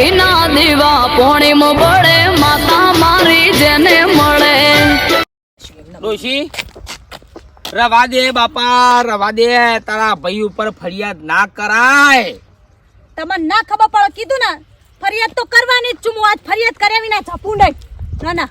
ઘીના દીવા પોણીમ બળે માતા મારી જેને મળે. ડોશી રવા દે બાપા રવા દે. તારા ભાઈ ઉપર ફરિયાદ ના કરાય. તમને ના ખબર પડે કીધું ને ફરિયાદ તો કરવાની જ છું હું આજ ફરિયાદ કર્યા વિના જપું નહીં ના ના.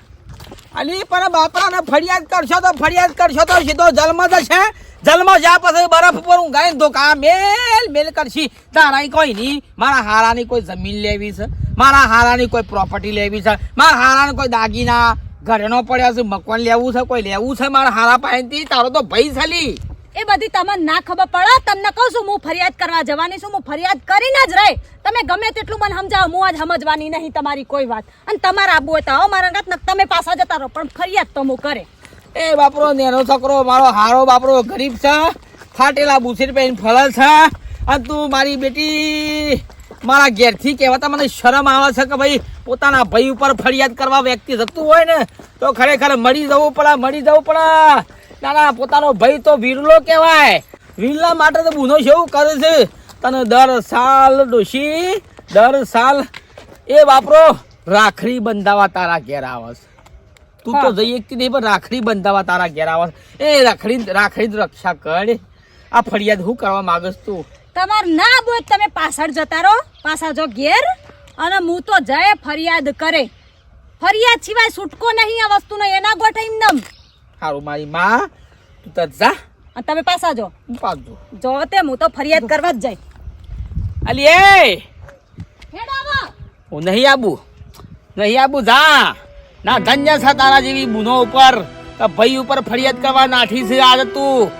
અલી, પણ બાપાને ફરિયાદ કરશો તો ફરિયાદ કરશો તો સીધો જન્મ જશે જલમ જ્યાં પછી બરફ પર હું ઊંઘાઈને ધોકા મેલ મેલ કરશી. તારા કોઈ નહીં. મારા હારાની કોઈ જમીન લેવી છે. મારા હારાની કોઈ પ્રોપર્ટી લેવી છે. મારા હારાને કોઈ દાગીના ઘરેનો પડ્યા છે. મકવાન લેવું છે, કોઈ લેવું છે મારા હારા પાસેથી? તારો તો ભાઈ છલી એ બધી તમને ના ખબર પડે, તમને કહું છું, હું ફરિયાદ કરવા જવાની છું, હું ફરિયાદ કરીને જ રહે. તમે ગમે તેટલું મને સમજાવો, હું આજ સમજવાની નહીં તમારી કોઈ વાત. અને તમારા આબુ હોય તો આવો મારા ને તમે પાછા જતા રહો, પણ ફરિયાદ તો હું કરે. એ બાપરો, નેનો છોકરો, મારો હારો બાપરો ગરીબ છે, ફાટેલા બુસીર પહેરીને ફરે છે. અને તું મારી બેટી, મારા ઘેરથી કહેવાતા મને શરમ આવે છે કે ભાઈ, પોતાના ભાઈ ઉપર ફરિયાદ કરવા વ્યક્તિ જતું હોય ને, તો ખરેખર મળી જવું પડે મળી જવું પડે. ના ના પોતાનો ભાઈ તો વિરલો કહેવાય. વિરલા માટે તો ગુનો છે કરે છે. તને દર સાલ ડોશી દર સાલ એ વાપરો રાખડી બંધાવા તારા ઘેર આવશ તું તો. જઈ એકથી નહીં પણ રાખડી બંધાવા તારા ઘેર આવશ એ રાખડી રાખડી રક્ષા કર. આ ફરિયાદ હું કરવા માંગસ તું? તમાર ના બોલ તમે પાછળ જતા રહો પાછા જો ઘેર અને હું તો જાય ફરિયાદ કરે. ફરિયાદ સિવાય છૂટકો નહીં આ વસ્તુનો એના ગોઠ એમ હારું મારી માં તું તો જા. અને તમે પાછા જો. હું પાછો જો તે હું તો ફરિયાદ કરવા જ જાય અલી એ! હું નહીં આબુ. નહીં આબુ જા. ના ધન્ય છે તારા જેવી બુનો ઉપર. ભાઈ ઉપર ફરિયાદ કરવા નાઠી છે આજ તું.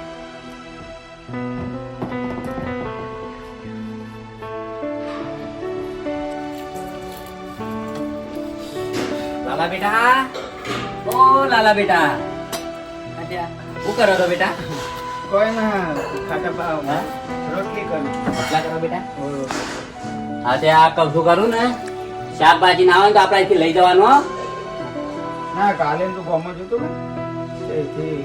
લાલા બેટા. ઓ લાલા બેટા. શું કરો છો બેટા? કોઈ ના ખાટા હા? રોટલી કરું. રોટલા કરો બેટા? હા તે આ કબજું કરું ને? શાકભાજી ના આવે તો આપણે અહીંથી લઈ જવાનું. ના કાલે તું ગમો જતો ને તેથી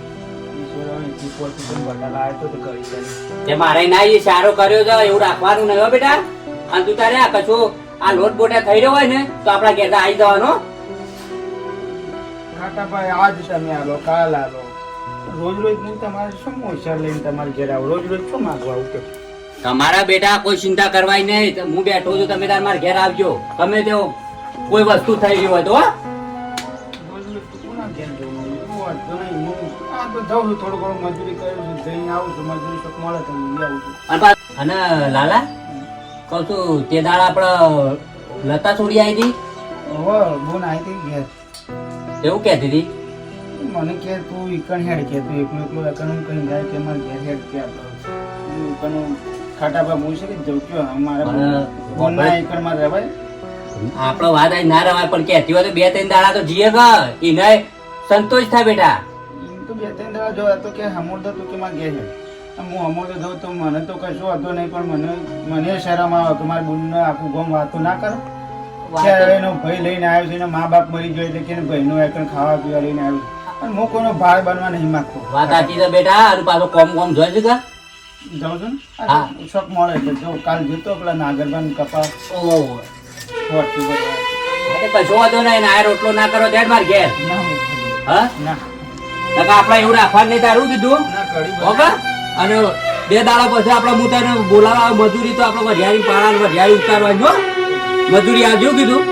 મારે ના એ સારો કર્યો છે એવું રાખવાનું નહીં હો બેટા. અને તું તારે આ કશું આ લોટ બોટા થઈ રહ્યો હોય ને તો આપણા ઘેર આવી જવાનો. ખાટા ભાઈ આજ તમે આલો કાલ આલો રોજ રોજ હું તમારે શું હોશિયાર લઈને તમારે ઘેર આવો? રોજ રોજ શું માગવા આવું કે? તમારા બેટા કોઈ ચિંતા કરવાની નહીં. હું બેઠો છું તમે તાર મારા ઘેર આવજો. તમે તેઓ કોઈ વસ્તુ થઈ ગઈ હોય તો હા. રોજ રોજ તું કોના ઘેર જવું? વાંધો નહીં. હું આ તો જાઉં છું થોડું ઘણું મજૂરી કરું છું જઈને આવું છું મજૂરી તો મળે તો લઈ આવું છું. અને લાલા કહું છું તે આપણે લતા છોડી આવી હતી? હવે બોન આવી હતી ઘેર. એવું કહેતી હતી? મને કે તું ઈકણ હેડ કે તું એકલું એકલું એકણ હું કઈ જાય કે મારે ઘેર હેડ કે આપણે હું ઈકણ ખાટા પર હું છે કે જઉં કયો મારા પણ બોનના ઈકણમાં રહેવાય આપણો વાત આજ ના રવાય પણ કહેતી હોય તો બે ત્રણ દાડા તો જીએ ગ એને સંતોષ થાય બેટા. તો બે ત્રણ દાડા જોયા તો કે હમોર તો તું કે મારે ઘેર હેડ. હું તો જઉં તો મને તો કશું વાંધો નહીં પણ મને મને શરમ આવે કે મારી બુનને આખું ગમ વાતો ના કરો. કે એનો ભાઈ લઈને આવ્યો છે એના મા બાપ મરી ગયો એટલે કે ભાઈનું એકણ ખાવા પીવા લઈને આવ્યો. અને હું કોઈનો ભાર બનવા નહીં માંગતો. વાત સાચી છે બેટા અને પાછો કોમ કોમ જોઈ છે કા? જાઉં છું ને? શોખ મળે છે. જો કાલ જોતો પેલા નાગરબાન કપા ઓહો. અરે કશો વાંધો નહીં ને આ રોટલો ના કરો દેડ માર ઘેર. ના હું ના. આપણે એવું રાખવાનું નહીં તારું કીધું? ઓકે અને બે દાડા પછી આપણે હું તને બોલાવા મજૂરી તો આપણે વઢિયારી પાડા વઢિયારી ઉતારવા જો મજૂરી આવજો કીધું?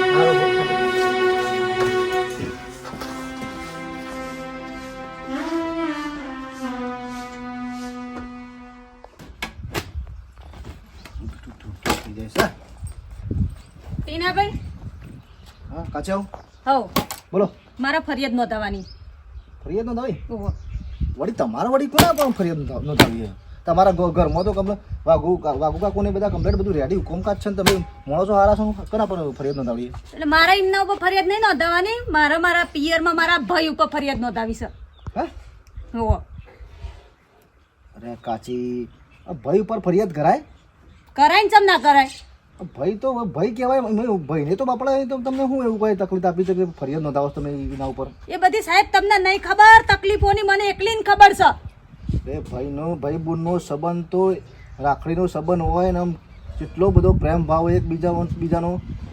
હા હો હવ. બોલો. મારા ફરિયાદ નોંધાવાની. ફરિયાદ નોંધાવી? ઓહો. વળી તમારા વળી કોના પણ ફરિયાદ નોંધા- નોંધાવી તમારા ઘરમાં તો કમ્પ્લેટ વાઘુ કા- વાઘુ કાકુને બધા કમ્પ્લેટ બધું રેડી હુકમકાજ છે ને મોણો છો હારા છો? કના પર ફરિયાદ નોંધાવી એટલે મારા એમના ઉપર ફરિયાદ નહીં નોંધાવાની. મારા મારા પિયરમાં મારા ભાઈ ઉપર ફરિયાદ નોંધાવી છે. હે. અરે કાચી. ભાઈ ઉપર ફરિયાદ કરાય? કરાય ને ચમ ના કરાય? ભાઈ તો ભાઈ કહેવાય ભાઈને તો બાપડા તો તમને શું એવું કોઈ તકલીફ આપી છે કે ફરિયાદ નોંધાવો તમે એના ઉપર? એ બધી સાહેબ તમને નહીં ખબર? તકલીફોની મને એકલી ખબર છે. એ ભાઈનો ભાઈ બુનનો સંબંધ તો રાખડીનો સંબંધ હોય ને આમ કેટલો બધો પ્રેમ ભાવ એકબીજા બીજાનો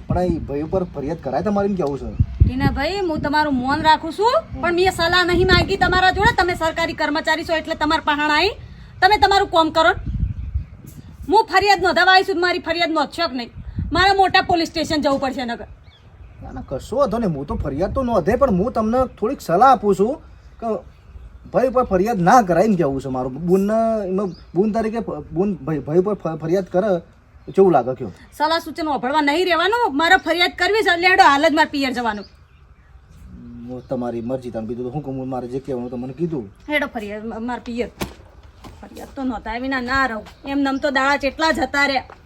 પણ એ ભાઈ ઉપર ફરિયાદ કરાય તમારે એમ કેવું છે? ટીના ભાઈ હું તમારું મૌન રાખું છું પણ મેં સલાહ નહીં માંગી તમારા જોડે. તમે સરકારી કર્મચારી છો એટલે તમારા પહાણ આવી તમે તમારું કોમ કરો. હું ફરિયાદ નોંધાવા આવી છું મારી ફરિયાદ નોંધશો કે નહીં? મારે મોટા પોલીસ સ્ટેશન જવું પડશે નગર ના કશો વાંધો નહીં. હું તો ફરિયાદ તો નોંધે પણ હું તમને થોડીક સલાહ આપું છું કે ભાઈ પર ફરિયાદ ના કરાવીને જવું છે મારું. બુન એમાં બુન તરીકે બૂન ભાઈ ભાઈ પર ફરિયાદ કરે કેવું લાગે કયો? સલાહ સૂચન વાપરવા નહીં રહેવાનું મારે ફરિયાદ કરવી છે એટલે હાલ જ મારે પિયર જવાનું. હું તમારી મરજી તમે બીજું તો હું કહું મારે જે કહેવાનું તો મને કીધું. હેડો ફરિયાદ મારે પિયર. ફરિયાદ તો નહોતા વિના ના રહું. એમ નમ તો દાડા જેટલા જતા રહ્યા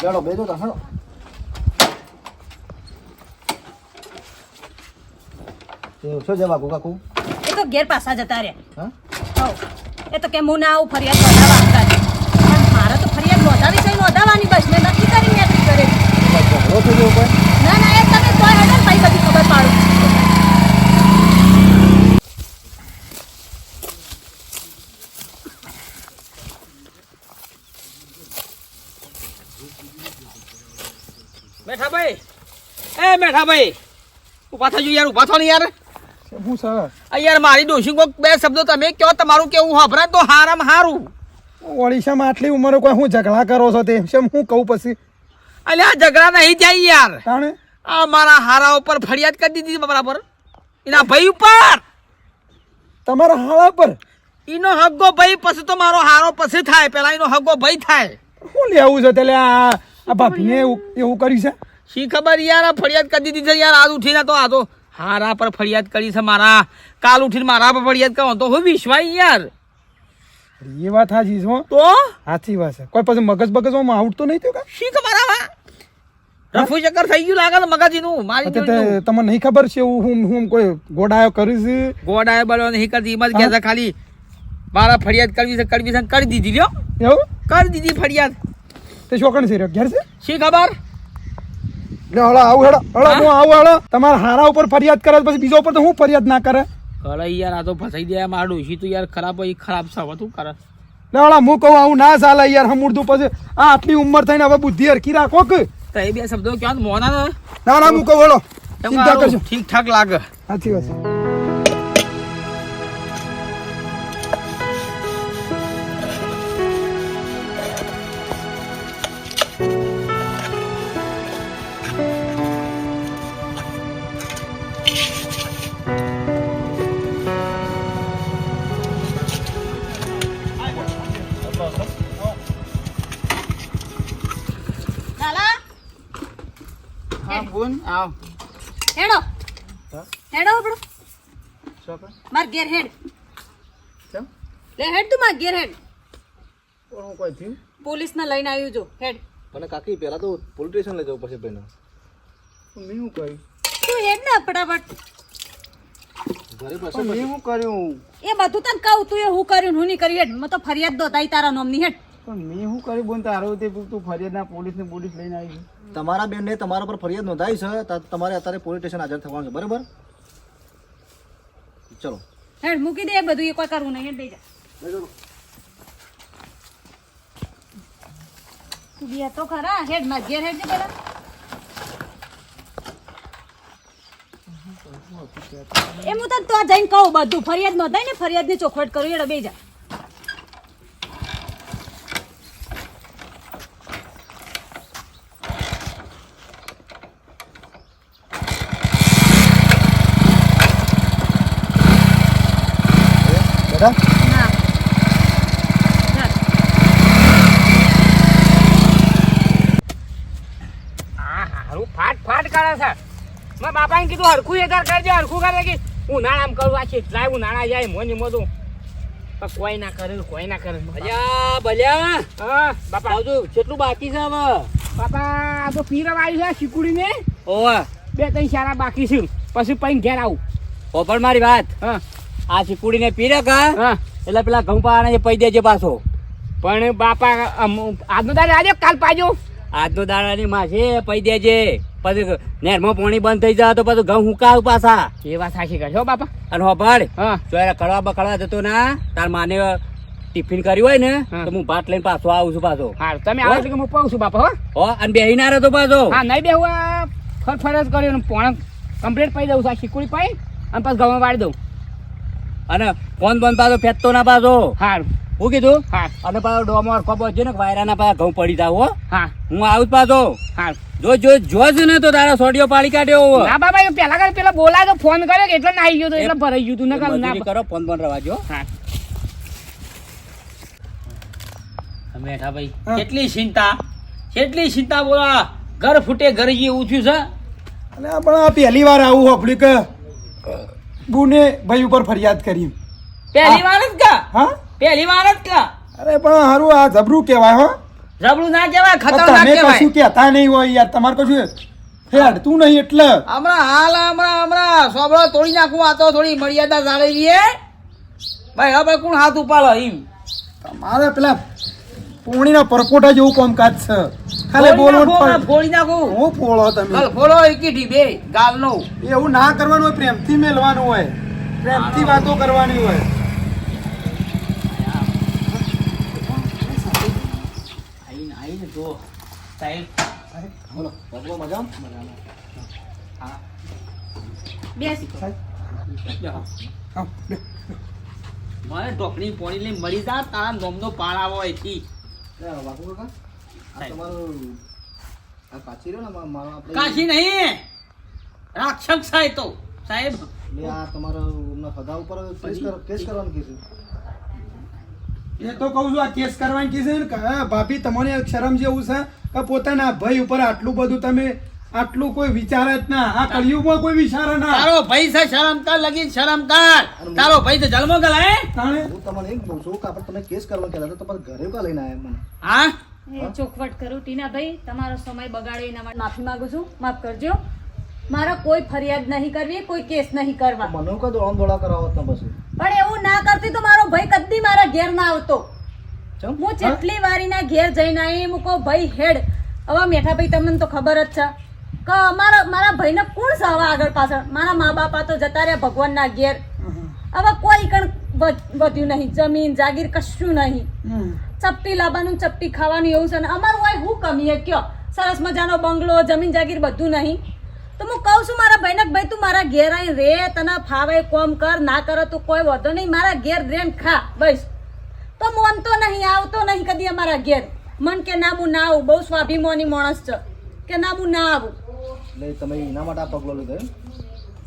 ચાલો બેજો તો હાલો શું જવા કાકુ? એ તો ઘેર પાછા જતા રહ્યા હા? એ તો કે હું ના આવું ફરિયાદ નોંધાવા મારે તો ફરિયાદ નોંધાવી છે નોંધાવાની બસ. મેં નક્કી કરે ઝઘડો થઈ ગયો કોઈ ના ના એ તમે તો હેડો ને ભાઈ બધી ખબર પાડું મેઠા ભાઈ મેઠા ભાઈ? ઊભા થજો યાર ઊભા થો ને યાર. હું સર? આ યાર મારી ડોશી કોક બે શબ્દો તમે કયો તમારું કેવું હભરાય તો હારામ હારું. ઓડિશામાં આટલી ઉંમરે કોઈ હું ઝઘડા કરો છો તે? શું હું કહું પછી? આ ઝઘડા નહીં જાય યાર. તાણે? આ મારા હારા ઉપર ફરિયાદ કરી દીધી બરાબર. એના ભાઈ ઉપર. તમારા હાળા પર એનો હગ્ગો ભાઈ પછી તો મારો હારો પછી થાય પેલા એનો હગ્ગો ભાઈ થાય. શું લેવું છે એટલે આ ભાભીને એવું એવું કર્યું છે? શી ખબર યાર આ ફરિયાદ કરી દીધી છે યાર આજ ઉઠીને તો આ તો હારા પર ફરિયાદ કરી છે મારા. કાલ ઉઠીને મારા પર ફરિયાદ કરો તો હું વિશ્વાસ યાર. એ વાત સાચી છે હો. તો? સાચી વાત છે. કોઈ પછી મગજ બગજમાં આઉટ તો નહીં થયો કા શી ખબર આવા? રફુ ચક્કર થઈ ગયું લાગે મગજનું મારી તમને નહીં ખબર છે હું હું કોઈ ગોડાયો કર્યું છે? ગોડાયો બળો નહીં કરતી એમાં જ કહેતા ખાલી મારા ફરિયાદ કરવી છે કરવી છે કરી દીધી લ્યો. એવું? કરી દીધી ફરિયાદ. તે શોકણ છે ઘેર છે? શી ખબર? લે હળો આવું હેડો હળો હું? આવું હળો તમારા હારા ઉપર ફરિયાદ કરે પછી બીજા ઉપર તો હું ફરિયાદ ના કરે? કરે યાર આ તો ફસાઈ દે મારા ડોશી તો યાર ખરાબ હોય ખરાબ હવે તું કરે? લે હળો હું કહું આવું ના ચાલે યાર હમુરતું પછી આ આટલી ઉંમર થઈને હવે બુદ્ધિ હરખી રાખો કે? તો એ બે શબ્દો ક્યાં મોના ને ના હું કહું હળો ચિંતા કરજો ઠીક ઠાક લાગે. સાચી વાત માર ઘેર હેડ. કેમ? લે હેડ તું માર ઘેર હેડ. પણ હું કોઈ થયું? પોલીસને લઈને આવ્યું જો હેડ. મને કાકી પહેલા તો પોલીસ સ્ટેશન લઈ જવું પછી ભાઈને. મેં હું કર્યું? તું હેડ ને ફટાફટ. ઘરે પાસે મેં શું કર્યું? એ બધું તને કહું તું એ હું કર્યું ને હું નહીં કર્યું હેડ. મેં તો ફરિયાદ દોતાઈ તારા નોમની હેડ. પણ મેં શું કર્યું બોન તારો તે તું ફરિયાદના પોલીસ ને પોલીસ લઈને આવી તમારા બેનને તમારા પર ફરિયાદ નોંધાઈ છે તમારે અત્યારે પોલીસ સ્ટેશન હાજર થવાનું છે બરાબર? ચલો. હેડ, મૂકી દે, એ બધું એ કોઈ કરવું નહીં, હેડ દઈ જા. તું બે તો ખરા, હેડ, માર ઘેર હેડ પેલા. એમ હું તો જઈને કહું બધું ફરિયાદ નોંધાય ને, ફરિયાદની ચોખવટ કરું એડો બે જા બેટા ના ચાલ. હારું ફાટ ફાટ કરે છે મારા બાપાને કીધું હરખું એ કરજે હરખું કરે કે ઉનાળામાં કરવા છે કેટલાય ઉનાળા જાય મોની મોદું કોઈ ના કરે કોઈ ના કરે. ભલ્યા ભલ્યા. હા બાપા. આવજો કેટલું બાકી છે હવે. બાપા આ તો પીરવ આવી છે શીકુડીને. ઓવા બે ત્રણ સારા બાકી છે. પછી પૈન ઘેર આવું. પણ મારી વાત. હા. આ ચીકુડીને પીરે કા એટલે પેલા ઘઉં પાવાના પૈ દેજે પાછો. પણ બાપા આજનો દાડે આજે કાલ પાજો? આજનો દાડાની માસે પૈ દેજે. પછી નેરમાં પાણી બંધ થઈ જાય તો પછી ઘઉં હુકાવ પાછા. એ વાત સાચી કરશો બાપા. અને હોપાડ હા. ચોરા કડવા બકડવા જતો ના તાર માને ટિફિન કર્યું હોય ને તો હું ભાત લઈને પાછો આવું છું પાછો. હા તમે આવો કે હું પાઉં છું બાપા હો. હો અને બેહી ના રહેતો પાછો. હા નહીં બેહું આ ફર ફરજ કર્યો પોણા કમ્પ્લીટ પાઈ દઉં છું આ શીકુડી પાઈ અને પછી ઘઉં વાળી દઉં. અને ફોન બોન પાછો ફેંકતો ના પાછો. હારું. હું કીધું? હા. અને પાછો ડોમો ખબર છે ને વાયરાના પાછા ઘઉં પડી જાવ હા. હું. આવું જ પાછો. હા જો જો જોજ ને તો તારા સોડિયો પાડી કાઢ્યો ના બાબા એ પેલા કર પેલા બોલાય ફોન કર્યો એટલે ના આવી ગયો તો એટલે ભરાઈ ગયું તું ને ના કરો ફોન બોન રવા જો હા. મેઠા ભાઈ કેટલી ચિંતા? કેટલી ચિંતા બોલા? ઘર ફૂટે ઘર જેવું થયું છે. અને પણ આ પહેલી વાર આવું હોપડ્યું કે બુને ભાઈ ઉપર ફરિયાદ કરી. પહેલી વાર જ કા? હા? પહેલી વાર જ કા? અરે પણ હારું આ જબરું કહેવાય હો. જબરું ના કહેવાય ખતરનાક કહેવાય કશું કહેતા નહીં હોય યાર તમારે કશું હેડ તું નહીં એટલે. હમણાં હાલ હમણાં હમણાં સોબળો તોડી નાખું આ તો થોડી મર્યાદા જાળવી હે ભાઈ હવે કોણ હાથ ઉપાડો એમ તમારે પેલા પોણીના પરપોટા જેવું કામકાજ છે. ખાલી બોલો બોલવું ફોડી નાખું. હું ફોડો તમે. ફોડો એકી બે ગાલ નો એવું ના કરવાનું હોય પ્રેમથી મેલવાનું હોય. પ્રેમથી વાતો કરવાની હોય. સાહેબ બોલો. ભગવા મજામાં? હા, બે. મને ઢોકળી પોણી લઈ મળી જા તારા નોમનો પાળ આવો એથી લે, વાઘુ કાકા આ તમારું આ રહ્યો ને મા- મારો કાશી નહીં. રાક્ષસ સાહેબ તો સાહેબ. લે આ તમારો હગા ઉપર કેસ કેસ કરવાનું કીધું. એ તો કહું છું આ કેસ કરવાની કીધે ને કે ભાભી તમને શરમ જેવું છે કે પોતાના ભાઈ ઉપર આટલું બધું તમે આટલું કોઈ વિચાર જ ના આ કળિયુગમાં કોઈ વિચાર ના. તારો ભાઈ છે શરમકાર લગી શરમકાર તારો ભાઈ તો જન્મો ગલાય તાણે? હું તમને એમ કહું છું કે આપણે તમે કેસ કરવા કહેતા તો તમારે ઘરે કા લઈને આયા મને? હા? એ ચોખવટ કરું ટીનાભાઈ તમારો સમય બગાડ્યો એના માટે. માફી માંગુ છું માફ કરજો. મારા કોઈ ફરિયાદ નહીં કરવી કોઈ કેસ નહીં કરવા. મને કઈ દોડામ દોડા કરાવો તમે પછી. પણ એવું ના કરતી તો મારો ભાઈ કદી મારા ઘેર ના આવતો. હું જેટલી વારીના ઘેર જઈને આવી હું કહું ભાઈ હેડ. હવે મેઠા ભાઈ તમને તો ખબર જ છે. કે અમારા મારા ભાઈને કોણ હવે આગળ પાછળ? મારા મા બાપા તો જતા રહ્યા ભગવાનના ઘેર. હવે કોઈ કણ વધ્યું નહીં. જમીન જાગીર કશું નહીં. ચપટી લાવવાનું ચપટી ખાવાનું એવું છે ને અમારું હોય હું કમી હે કયો? સરસ મજાનો બંગલો જમીન જાગીર બધું નહીં. તો હું કહું છું મારા ભાઈને ભાઈ તું મારા ઘેર આવી રે તને ફાવે કોમ કર ના કરે તો કોઈ વાંધો નહીં મારા ઘેર રેન ખા બસ. તો મોનતો નહીં આવતો નહીં કદી અમારા ઘેર. મન કે ના હું ના આવું બહુ સ્વાભિમાની માણસ છે. કે ના હું ના આવું. એટલે તમે એના માટે આ પગલો લીધો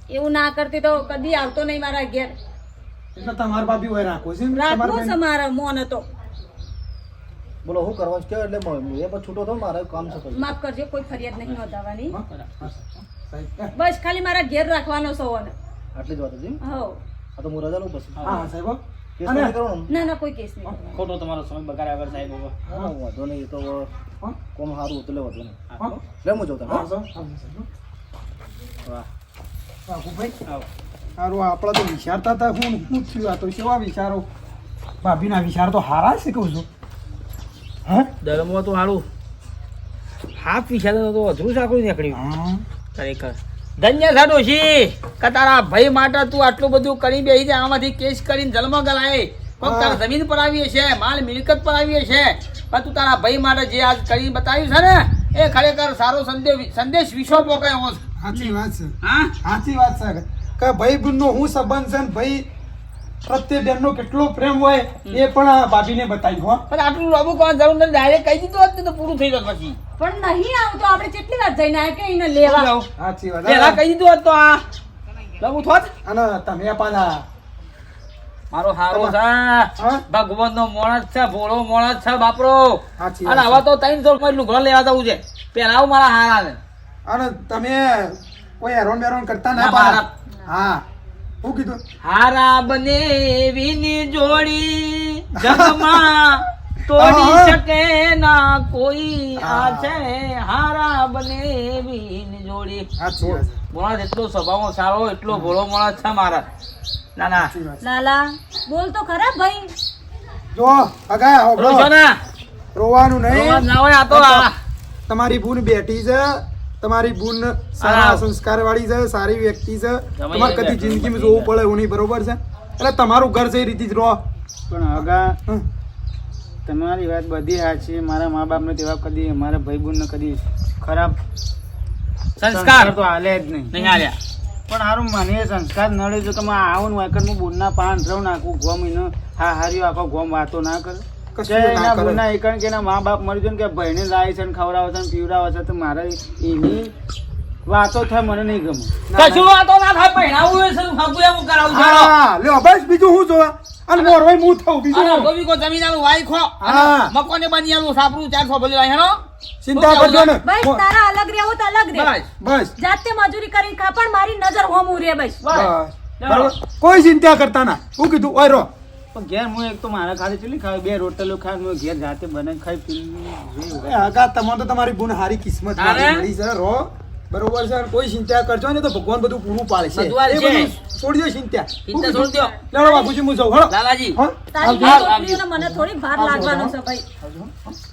એવું ના કરતી તો કદી આવતો નહીં મારા ઘેર. એટલે તમાર ભાભી હોય રાખો છે રાખો છે મારા મોન હતો બોલો હું કરવા કે એટલે એ પછી છૂટો તો મારે કામ છે માફ કરજો કોઈ ફરિયાદ નહીં નોંધાવાની હા? હા, સાહેબ. બસ ખાલી મારા ઘેર રાખવાનો સૌને આટલી જ વાત હતી? હો આ તો હું રજા લઉં પછી. હા સાહેબ હો. કેસ નહીં કરવાનો ના? ના કોઈ કેસ નહીં ખોટો તમારો સમય બગાડ્યા વગર સાહેબ હવે. હા, વાંધો નહીં તો કોમ સારું હતું વાંધો નહીં હા? લે હું જાઉં હા, તને સાહેબ. હા, સાહેબ. હારું આપણા તો વિચારતા હતા હું શું થયું આ તો કેવા વિચારો? ભાભીના વિચાર તો હારા છે કહું છું. હા? દરમો તો સારું હાથ વિચાર તો અધરું સાકરું નીકળ્યું. હા. ખરેખર. ધન્ય છે ડોશી કે તારા ભાઈ માટે તું આટલું બધું કરી બેસી જાય આમાંથી કેસ કરીને જન્મ ગલાય પણ તારા જમીન પર આવીએ છે માલ મિલકત પર આવીએ છે પણ તું તારા ભાઈ માટે જે આજ કરી બતાવ્યું છે ને એ ખરેખર સારો સંદેશ સંદેશ વિશ્વ પોકાયો છે સાચી વાત છે. હા? સાચી વાત છે. કે ભાઈ બહેનનો હું સંબંધ છે ને ભાઈ પ્રત્યે બેનનો કેટલો પ્રેમ હોય એ પણ આ ભાભીને બતાવી હો. પણ આટલું લાંબુ કોણ જરૂર નથી ડાયરેક્ટ કહી દીધું હોત તો પૂરું થઈ જત પછી. પણ નહીં આવતો આપણે કેટલી વાર જઈને આવ્યા કે એને લેવા? સાચી વાત. પેલા કહી દીધું હોત તો આ લાંબુ થોત? અને તમે પાલા. મારો હારો છે ભગવાન નો મોણસ છે ભોળો મોણસ છે બાપરો. અને હવે તો ત્રણ સો રૂપિયા લુગડો લેવા જવું છે. પેલા આવું મારા હારા ને અને તમે કોઈ હેરોન બેરોન કરતા ના ના, પાડો. મારા- શું કીધું? હારા બને એવીની જોડી જગમાં તોડી શકે ના કોઈ. આ છે હારા બને એવીની જોડી. બોલા એટલો સ્વભાવ સારો એટલો ભોળો મોળા છે મારા. ના ના લાલા બોલ તો ખરા ભાઈ. જો અગા ના. રોવાનું રોવા નહીં ના હોય આ તો આ તમારી ભૂલ બેઠી છે. તમારી બૂન સારા સંસ્કાર વાળી છે સારી વ્યક્તિ છે. તમારે કદી જિંદગીમાં જોવું પડે એવું નહીં બરોબર છે? એટલે તમારું ઘર છે એ રીતે જ રહો. પણ અગા તમારી વાત બધી સાચી મારા મા બાપને તેવા કદી મારા ભાઈ બહેનને કદી ખરાબ સંસ્કાર. તો હાલે જ નહીં. નહીં હાલ્યા. પણ હારું મને સંસ્કાર નડે જો તમે આવું વાંકર હું બુનના પાન ધ્રવ નાખું ગોમ એનો હા હાર્યો આખો ગોમ વાતો ના કરે. કે એના કરે. એકણ કે એના મા બાપ મરી જાય ને કે ભાઈને લાવે છે ને ખવડાવે છે ને પીવડાવે છે તો મારે એની વાતો થાય મને નહીં ગમે. કશું વાતો ના થાય પહેરાવું છે ફાગુ એવું કરાવું છે. હા લ્યો બસ બીજું હું જોવા? અને મોરવાઈ હું થઉં બીજું અને હું. કો જમીન આલું વાઈ ખો. હા. મકોને બની આલું સાપરું ચારસો ભલે હેનો? ચિંતા કરજો ને. બસ તારા અલગ રહેવું તો અલગ રહે બસ. બસ. જાતે મજૂરી કરીને ખા પણ મારી નજર હોમું રે બસ. બસ. કોઈ ચિંતા કરતા ના. હું કીધું ઓય રો. પણ ઘેર હું એક તો મારા ખાતે ચલી ખાવ બે રોટલો ખાવ હું ઘેર જાતે બને ખાઈ પી એ આગા તમારે તો તમારી ગુણ હારી કિસ્મત મળી છે રો. બરોબર છે કોઈ ચિંતા કરજો ને તો ભગવાન બધું પૂરું પાડે છે. એ બધું છોડી દો ચિંતા. ચિંતા છોડી. લેવડો બાપુજી હું જાઉં. હળો. લાલાજી. હા? તારી હાલ, મને થોડી ભાર લાગવાનો છે ભાઈ.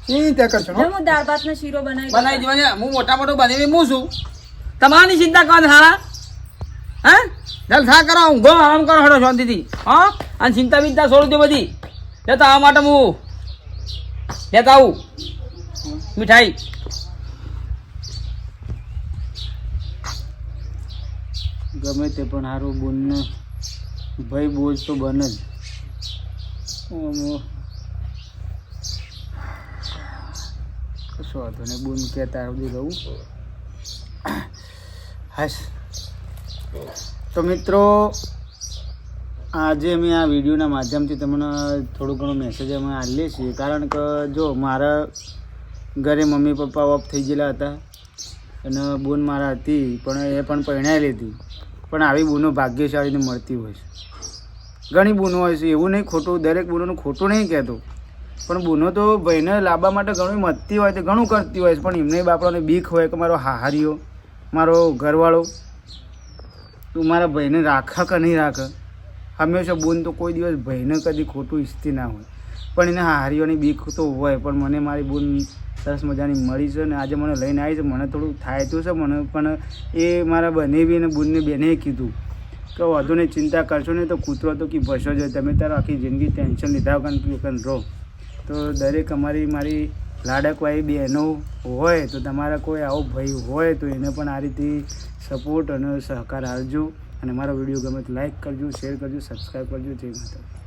ચિંતા કરશો હું. દાળ ભાત શીરો બનાવી બનાવી દેવાની હું મોટા મોટો બની હું છું. તમારી ચિંતા કરો હારા? હા? જલસા કરો ઊંઘો આરામ કરો શાંતિથી. હા? અને ચિંતા બિંતા છોડું તે બધી. લેતા આ માટે હું. લેતા આવું. મીઠાઈ. ગમે તે પણ સારું બોલને. ભાઈ બોજ તો બને જ. કશો વાંધો નહીં, બુન કહેતા સુધી રહું? હાશ. તો મિત્રો આજે અમે આ વિડીયોના માધ્યમથી તમને થોડું ઘણું મેસેજ અમે આપીએ છીએ. કારણ કે જો મારા ઘરે મમ્મી પપ્પા ઓફ થઈ ગયેલા હતા અને બોન મારા હતી, પણ એ પણ પરણાયેલી હતી. પણ આવી બૂનો ભાગ્યશાળીને મળતી હોય છે. ઘણી બૂનો હોય છે, એવું નહીં ખોટું, દરેક બૂનોનું ખોટું નહીં કહેતો. પણ બૂનો તો ભાઈને લાવવા માટે ઘણું મતતી હોય છે ઘણું કરતી હોય છે, પણ એમને બાપડાને બીક હોય કે મારો હાહારીઓ, મારો ઘરવાળો, તું મારા ભાઈને રાખે કે નહીં રાખે? હંમેશા બોન તો કોઈ દિવસ ભાઈને કદી ખોટું ઈચ્છતી ના હોય. પણ એને હારીઓની બીક તો હોય, પણ મને મારી બોન સરસ મજાની મળી છે ને આજે મને લઈને આવી છે. મને થોડું થાય તો છે, મને પણ એ મારા બને બી અને બૂનને બેને કીધું કે વધુ નહીં, ચિંતા કરશો નહીં, તો કૂતરો તો કે ભસો જ તમે તારો આખી જિંદગી ટેન્શન લીધા વગર રહો. તો દરેક અમારી મારી લાડકવાળી બહેનો હોય, તો તમારા કોઈ આવો ભાઈ હોય, તો એને પણ આ રીતે સપોર્ટ અને સહકાર આપજો. અને મારો વીડિયો ગમે તો લાઈક કરજો શેર કરજો સબસ્ક્રાઈબ કરજો. જય માતા